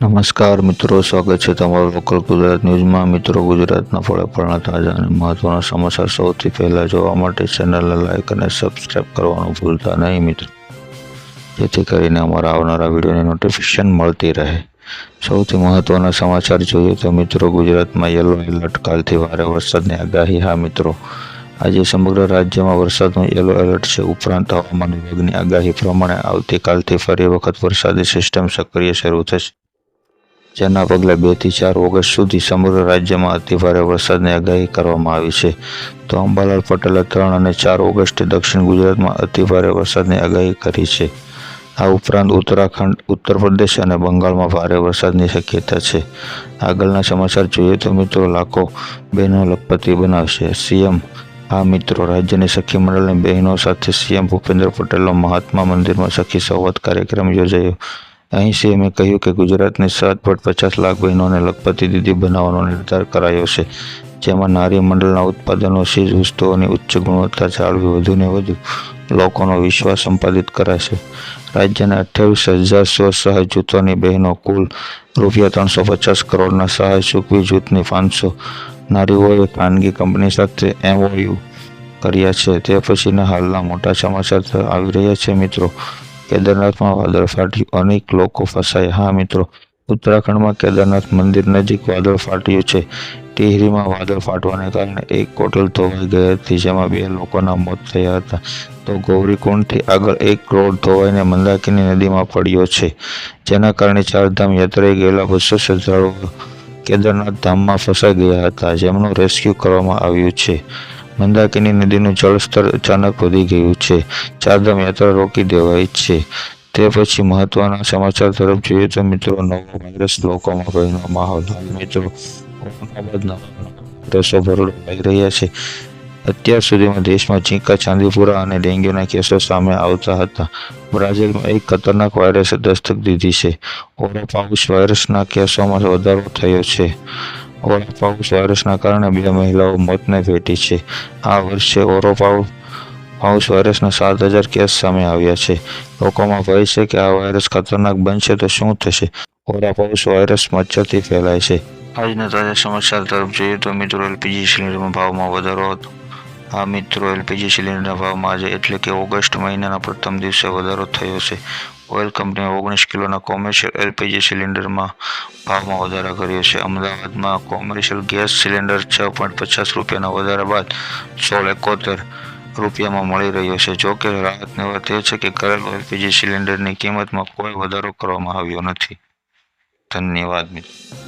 નમસ્કાર મિત્રો, સ્વાગત છે તમારું લોકલ ગુજરાત ન્યૂઝમાં. મિત્રો, ગુજરાતના ફળે ફળના તાજા અને મહત્વના સમાચાર સૌથી પહેલાં જોવા માટે ચેનલને લાઇક અને સબસ્ક્રાઈબ કરવાનું ભૂલતા નહીં મિત્રો. જેથી કરીને અમારા આવનારા વિડીયોની નોટિફિકેશન મળતી રહે. સૌથી મહત્વના સમાચાર જોઈએ તો મિત્રો, ગુજરાતમાં યલો એલર્ટ કાલથી ભારે વરસાદની આગાહી. હા મિત્રો, આજે સમગ્ર રાજ્યમાં વરસાદનું યલો એલર્ટ છે. ઉપરાંત હવામાન વિભાગની આગાહી પ્રમાણે આવતીકાલથી ફરી વખત વરસાદી સિસ્ટમ સક્રિય શરૂ થશે. જેના પગલે બેથી ચાર ઓગસ્ટ સુધી સમગ્ર રાજ્યમાં અતિભારે વરસાદની આગાહી કરવામાં આવી છે. તો અંબાલાલ પટેલે ત્રણ અને ચાર ઓગસ્ટે દક્ષિણ ગુજરાતમાં અતિભારે વરસાદની આગાહી કરી છે. આ ઉપરાંત ઉત્તરાખંડ ઉત્તર પ્રદેશ અને બંગાળમાં ભારે વરસાદની શક્યતા છે. આગળના સમાચાર જોઈએ તો મિત્રો લાખો બહેનો લખપતિ બનાવશે. સીએમ, આ મિત્રો રાજ્યની સખી મંડળની બહેનો સાથે સીએમ ભૂપેન્દ્ર પટેલનો મહાત્મા મંદિરમાં સખી સંવાદ કાર્યક્રમ યોજાયો. અહીં સીએમએ કહ્યું કે ગુજરાતની સાત પોઈન્ટ પચાસ લાખ બહેનોને લખપતિ દીદી બનાવવાનો નિર્ધાર કરાયો છે, જેમાં નારી મંડળના ઉત્પાદનો ચીજ વસ્તુઓની ઉચ્ચ ગુણવત્તા જાળવી વધુને વધુ લોકોનો વિશ્વાસ સંપાદિત કરાશે. રાજ્યના અઠ્યાવીસ હજાર સ્વસહાય જૂથોની બહેનો કુલ રૂપિયા ત્રણસો પચાસ કરોડના સહાય ચૂકવી જૂથની પાંચસો નારીઓએ ખાનગી કંપની સાથે એમઓયુ કર્યા છે. તે પછીના હાલના મોટા સમાચાર આવી રહ્યા છે મિત્રો. કેદારનાથમાં વાદળ ફાટ્યું. અનેક લોકો ફસાયા. હા, મિત્રો, ઉત્તરાખંડમાં કેદારનાથ મંદિર નજીક વાદળ ફાટ્યું છે. ટિહરીમાં વાદળ ફાટવાને કારણે એક કોટલ ધોવાઈ ગઈ હતી, જેમાં બે લોકોના મોત થયા હતા. તો ગૌરીકુંડથી આગળ એક રોડ ધોવાઈને મંદાકિની નદીમાં પડ્યો છે. જેના કારણે ચારધામ યાત્રાએ ગયેલા બસો શ્રદ્ધાળુઓ કેદારનાથ ધામમાં ફસાઈ ગયા હતા. જેમનું રેસ્ક્યુ કરવામાં આવ્યું છે. મંદાકિની નદીનું જળસ્તર અચાનક વધી ગયું છે. ચારધામ યાત્રા રોકી દેવાઈ છે. તે પછી મહત્વના સમાચાર તરફ જોઈએ તો મિત્રો, નવો વાયરસ લોકોમાં ભયનો માહોલ. મિત્રો કોરોના વાયરસો ભરડો આવી રહ્યા છે. અત્યાર સુધીમાં દેશમાં ચીંકા ચાંદીપુરા અને ડેન્ગ્યુના કેસો સામે આવતા હતા. બ્રાઝિલમાં એક ખતરનાક વાયરસે દસ્તક દીધી છે. ઓરોપાઉસ વાયરસના કેસોમાં વધારો થયો છે. ઓરોપાઉસ વાયરસના કારણે બે મહિલાઓ મોતને ભેટી છે. આ વર્ષે ઓરોપાઉસ હાઉસ વાયરસના સાત હજાર કેસ સામે આવ્યા છે. લોકોમાં ભય છે કે આ વાયરસ ખતરનાક બનશે તો શું થશે? ઓરાપાઉસ વાયરસ મચ્છરથી ફેલાય છે. આજના તાજા સમાચાર તરફ જોઈએ તો મિત્રો એલપીજી સિલિન્ડરના ભાવમાં વધારો હતો. આ મિત્રો, એલપીજી સિલિન્ડરના ભાવમાં આજે એટલે કે ઓગસ્ટ મહિનાના પ્રથમ દિવસે વધારો થયો છે. ઓઇલ કંપનીએ ઓગણીસ કિલોના કોમર્શિયલ એલપીજી સિલિન્ડરમાં ભાવમાં વધારો કર્યો છે. અમદાવાદમાં કોમર્શિયલ ગેસ સિલિન્ડર છ પોઈન્ટ પચાસ રૂપિયાના વધારા બાદ સોળ એકોતેર રૂપિયામાં મળી રહ્યો છે. જો કે રાહતની વાત એ છે કે ઘરેલું એલપીજી સિલિન્ડરની કિંમતમાં કોઈ વધારો કરવામાં આવ્યો નથી. ધન્યવાદ મિત્રો.